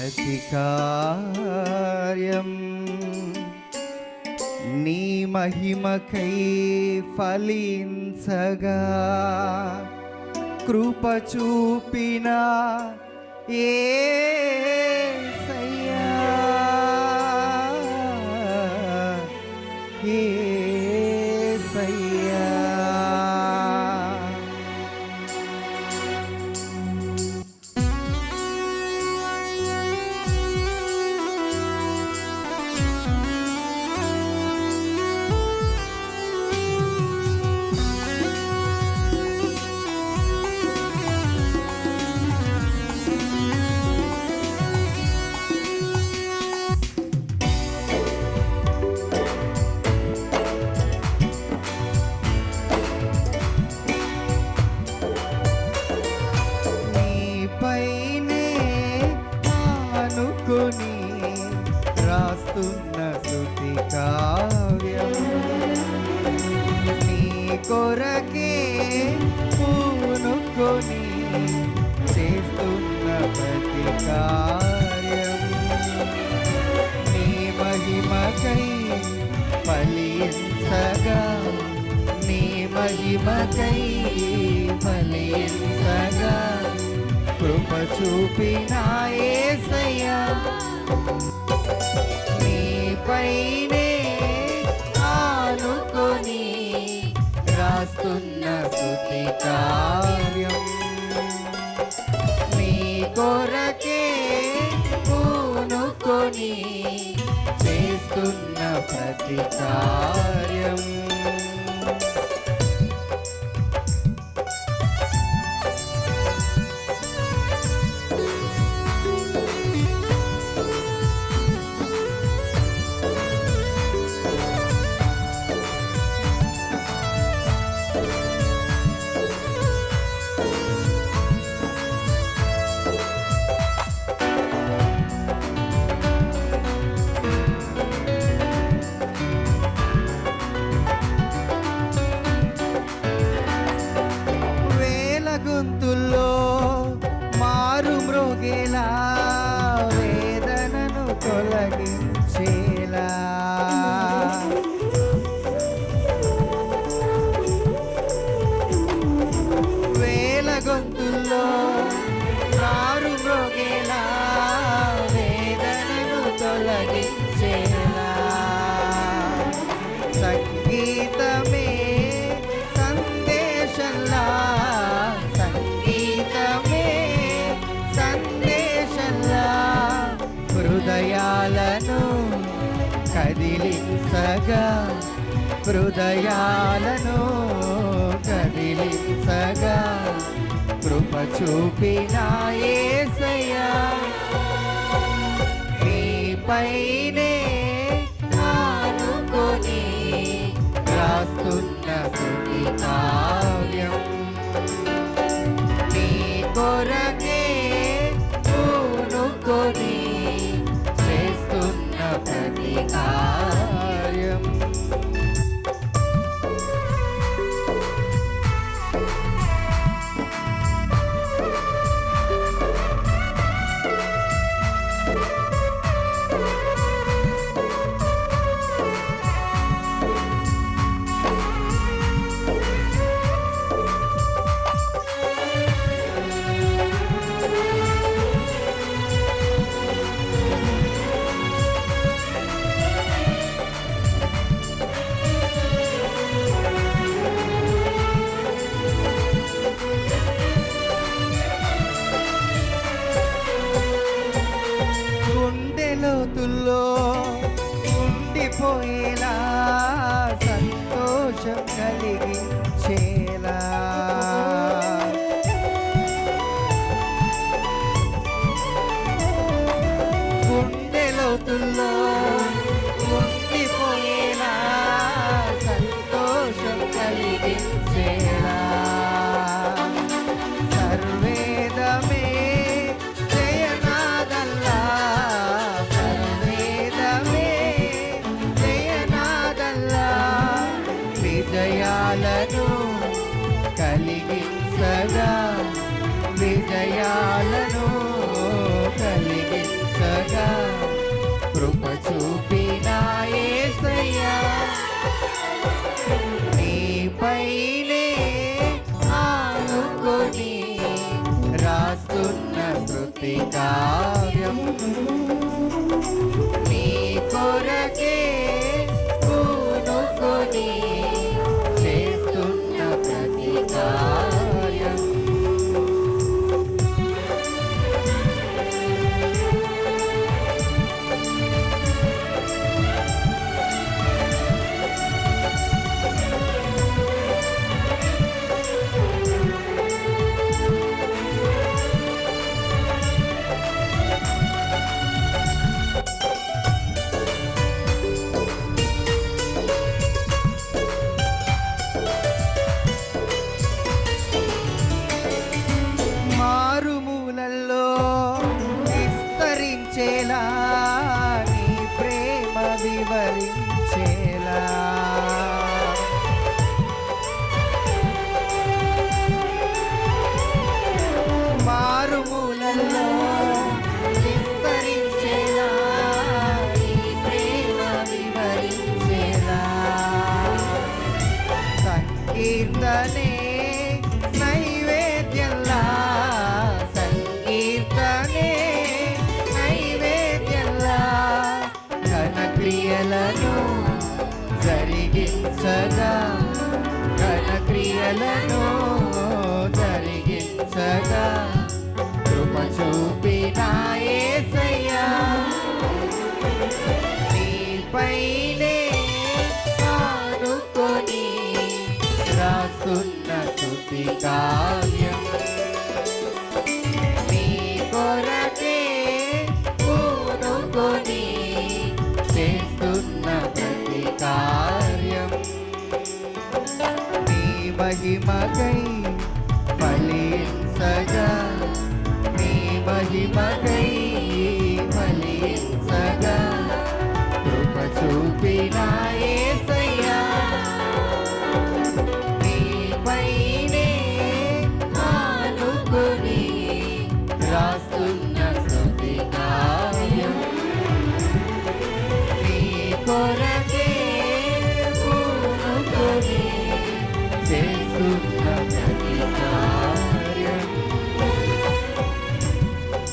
ప్రతి కార్యం నీ మహిమకై ఫలించగా. కృప చూపిన ఏ కార్యం నీ మహిమకై ఫలించగా నీ మహిమకై ఫలించగా. కృప చూపిన యేసయ్యా నీపైనే ఆనుకొని కార్యం కదిలించగా హృదయాలను కదిలించగా కృప చూపిన యేసయ్యా నీపైనే ఆనుకొని రాస్తున్న సుఖితా కలిగించగా విజయాలను కలిగి సదా కృప చూపిన యేసయ్యా నీపైనే ఆనుకొని రాస్తున్న శృతి కావ్యం క్రియలను జరిగించగా ఘన క్రియలను జరిగించగా కృప చూపినాయే సయ్యా మహిమకై ఫలించగా నీ మహిమకై ఫలించగా కృప చూపిన యేసయ్యా నీపైనే ఆనుకొని రాస్తున్న స్తుతి కార్యం నీ కొరకు